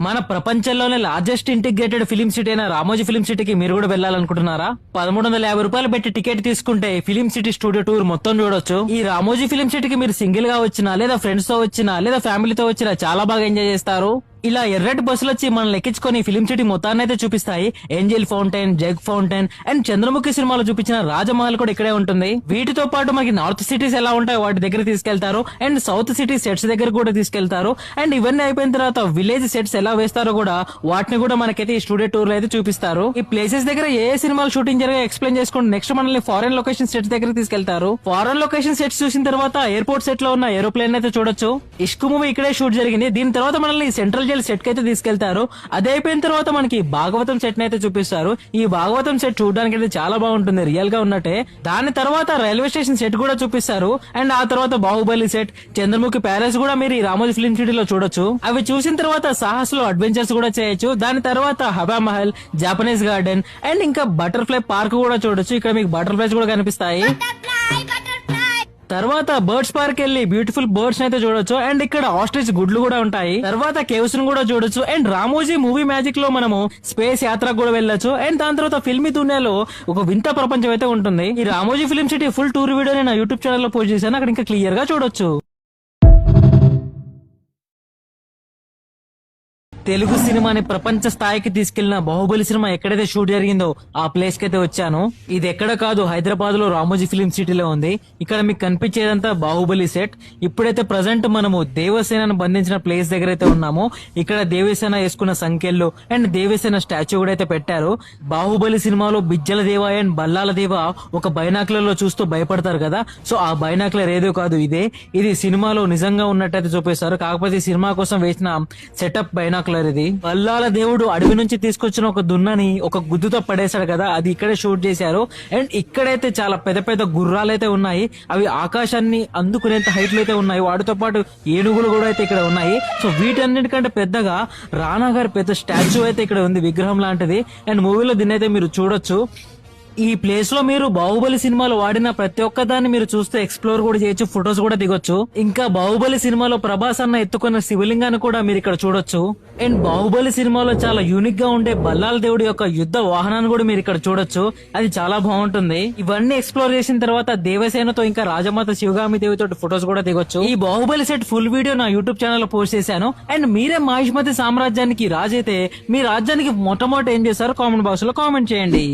మన ప్రపంచంలోనే largest integrated film city అయిన రామోజీ ఫిలిం సిటీకి మీరు కూడా వెళ్ళాలనుకుంటున్నారా? పదమూడు వందల యాభై రూపాయలు పెట్టి టికెట్ తీసుకుంటే ఫిలిం సిటీ స్టూడియో టూర్ మొత్తం చూడొచ్చు. ఈ రామోజీ ఫిలిం సిటీకి మీరు సింగిల్గా వచ్చినా లేదా ఫ్రెండ్స్తో వచ్చినా లేదా ఫ్యామిలీతో వచ్చినా చాలా బాగా ఎంజాయ్ చేస్తారు. ఇలా ఎర్రటి బస్సులు వచ్చి మనం ఎక్కించుకొని ఫిలిం సిటీ మొత్తాన్ని అయితే చూపిస్తాయి. Angel fountain jug fountain and Chandramukhi సినిమాలో చూపించిన రాజమహల్ కూడా ఇక్కడే ఉంటుంది. వీటితో పాటు మనకి నార్త్ సిటీస్ ఎలా ఉంటాయో వాటి దగ్గర తీసుకెళ్తారు. అండ్ సౌత్ సిటీ సెట్స్ దగ్గర కూడా తీసుకెళ్తారు. అండ్ ఇవన్నీ అయిపోయిన తర్వాత విలేజ్ సెట్స్ ఎలా వేస్తారో కూడా వాటిని కూడా మనకైతే ఈ స్టూడియో టూర్లో అయితే చూపిస్తారు. ఈ ప్లేసెస్ దగ్గర ఏ ఏ సినిమాలు షూటింగ్ జరిగా ఎక్స్ప్లెయిన్ చేసుకుంటూ నెక్స్ట్ మనల్ని ఫారెన్ లొకేషన్ సెట్స్ దగ్గర తీసుకెళ్తారు. ఫారెన్ లొకేషన్ సెట్స్ చూసిన తర్వాత ఎయిర్పోర్ట్ సెట్లో ఉన్న ఏరోప్లేన్ అయితే చూడొచ్చు. ఇష్కు మూవీ ఇక్కడే షూట్ జరిగింది. దీని తర్వాత మనల్ని సెంట్రల్ జైల్ సెట్ అయితే తీసుకెళ్తారు. అది అయిపోయిన తర్వాత మనకి భాగవతం సెట్ అయితే చూపిస్తారు. ఈ భాగవతం సెట్ చూడడానికి అయితే చాలా బాగుంటుంది రియల్గా ఉన్నట్టే. దాని తర్వాత రైల్వే స్టేషన్ సెట్ కూడా చూపిస్తారు. అండ్ ఆ తర్వాత బాహుబలి సెట్ చంద్రముఖి ప్యాలెస్ కూడా మీరు ఈ రామోజీ ఫిలిం సిటీలో చూడొచ్చు. అవి చూసిన తర్వాత సాహస్లో అడ్వెంచర్స్ కూడా చేయొచ్చు. దాని తర్వాత Hawa Mahal Japanese garden and ఇంకా బటర్ఫ్లై పార్క్ కూడా చూడొచ్చు. ఇక్కడ మీకు బటర్ఫ్లైస్ కూడా కనిపిస్తాయి. బటర్ఫ్లై తర్వాత బర్డ్స్ పార్క్ వెళ్ళి బ్యూటిఫుల్ బర్డ్స్ అయితే చూడొచ్చు. అండ్ ఇక్కడ ఆస్ట్రిచ్ గుడ్లు కూడా ఉంటాయి. తర్వాత కేవ్స్ను కూడా చూడొచ్చు. అండ్ రామోజీ మూవీ మ్యాజిక్లో మనము స్పేస్ యాత్రకు కూడా వెళ్ళొచ్చు. అండ్ దాని తర్వాత ఫిల్మీ దునియాలో ఒక వింత ప్రపంచం అయితే ఉంటుంది. ఈ Ramoji film city full tour video నేను యూట్యూబ్ ఛానల్లో పోస్ట్ చేశాను. అక్కడ ఇంకా క్లియర్గా చూడొచ్చు. తెలుగు సినిమాని ప్రపంచ స్థాయికి తీసుకెళ్ళిన బాహుబలి సినిమా ఎక్కడైతే షూట్ జరిగిందో ఆ ప్లేస్కి అయితే వచ్చాను. ఇది ఎక్కడ కాదు హైదరాబాద్లో రామోజీ ఫిలిం సిటీలో ఉంది. ఇక్కడ మీకు కనిపించేదంతా బాహుబలి సెట్. ఇప్పుడైతే ప్రజెంట్ మనము దేవసేనను బంధించిన ప్లేస్ దగ్గర అయితే ఉన్నాము. ఇక్కడ దేవసేన వేసుకున్న సంఖ్యలు అండ్ దేవసేన స్టాచ్యూ కూడా అయితే పెట్టారు. బాహుబలి సినిమాలో బిజ్జల దేవ అండ్ బల్లాల దేవ ఒక బైనాకులర్ చూస్తూ భయపడతారు కదా. సో ఆ బైనాకులర్ ఏదో కాదు ఇదే. ఇది సినిమాలో నిజంగా ఉన్నట్టయితే చూపిస్తారు. కాకపోతే సినిమా కోసం వేసిన సెటప్ బైనాకులర్ ఇది బల్లాల దేవుడు అడవి నుంచి తీసుకొచ్చిన ఒక దున్నని ఒక గుద్దుతో పడేశాడు కదా అది ఇక్కడే షూట్ చేశారు. అండ్ ఇక్కడైతే చాలా పెద్ద పెద్ద గుర్రాలు అయితే ఉన్నాయి. అవి ఆకాశాన్ని అందుకునేంత హైట్లో అయితే ఉన్నాయి. వాటితో పాటు ఏనుగులు కూడా అయితే ఇక్కడ ఉన్నాయి. సో వీటన్నిటికంటే పెద్దగా రానా గారి పెద్ద స్టాచ్యూ అయితే ఇక్కడ ఉంది విగ్రహం లాంటిది. అండ్ మూవీలో దీన్ని అయితే మీరు చూడొచ్చు. ఈ ప్లేస్లో మీరు బాహుబలి సినిమాలో వాడిన ప్రతి ఒక్క దాన్ని మీరు చూస్తే ఎక్స్ప్లోర్ కూడా చేయొచ్చు ఫొటోస్ కూడా దిగొచ్చు. ఇంకా బాహుబలి సినిమాలో ప్రభాస్ అన్న ఎత్తుకున్న శివలింగాన్ని కూడా మీరు ఇక్కడ చూడొచ్చు. అండ్ బాహుబలి సినిమాలో చాలా యూనిక్గా ఉండే బల్లాల దేవుడి యొక్క యుద్ధ వాహనాన్ని కూడా మీరు ఇక్కడ చూడొచ్చు. అది చాలా బాగుంటుంది. ఇవన్నీ ఎక్స్ప్లోర్ చేసిన తర్వాత దేవసేనతో ఇంకా రాజమాత శివగామి దేవితో ఫొటోస్ కూడా దిగొచ్చు. ఈ బాహుబలి సెట్ ఫుల్ వీడియో నా యూట్యూబ్ ఛానల్లో పోస్ట్ చేశాను. అండ్ మీరే మహిష్మతి సామ్రాజ్యానికి రాజైతే మీ రాజ్యానికి మొట్టమొదటి ఏం చేశారో కామెంట్ బాక్స్లో కామెంట్ చేయండి.